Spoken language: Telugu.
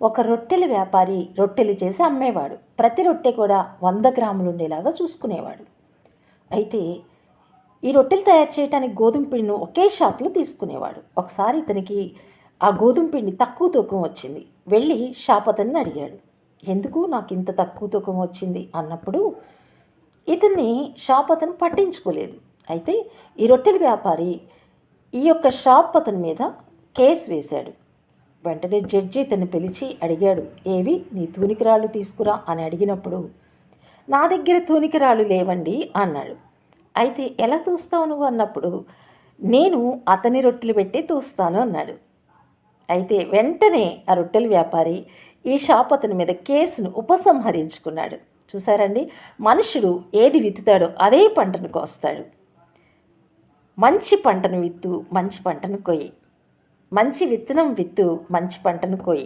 ఒక రొట్టెల వ్యాపారి రొట్టెలు చేసి అమ్మేవాడు. ప్రతి రొట్టె కూడా వంద గ్రాములు ఉండేలాగా చూసుకునేవాడు. అయితే ఈ రొట్టెలు తయారు చేయడానికి గోధుమ పిండిని ఒకే షాప్లో తీసుకునేవాడు. ఒకసారి ఇతనికి ఆ గోధుమ పిండి తక్కువ తూకం వచ్చింది. వెళ్ళి షాప్ అతన్ని అడిగాడు. ఎందుకు నాకు ఇంత తక్కువ తూకం వచ్చింది? అన్నప్పుడు ఇతన్ని షాప్ అతను పట్టించుకోలేదు. అయితే ఈ రొట్టెల వ్యాపారి ఈ యొక్క షాప్ అతని మీద కేసు వేశాడు. వెంటనే జడ్జి ఇతన్ని పిలిచి అడిగాడు. ఏవి? నీ తూనికిరాళ్ళు తీసుకురా అని అడిగినప్పుడు నా దగ్గర తూనికిరాళ్ళు లేవండి అన్నాడు. అయితే ఎలా తూస్తావు నువ్వు అన్నప్పుడు నేను అతని రొట్టెలు పెట్టి తూస్తాను అన్నాడు. అయితే వెంటనే ఆ రొట్టెల వ్యాపారి ఈ షాప్ అతని మీద కేసును ఉపసంహరించుకున్నాడు. చూసారండి మనుషుడు ఏది విత్తుతాడో అదే పంటను కోస్తాడు. మంచి పంటను విత్తు మంచి పంటను కొయ్యి. మంచి విత్తనం విత్తు మంచి పంటను కోయి.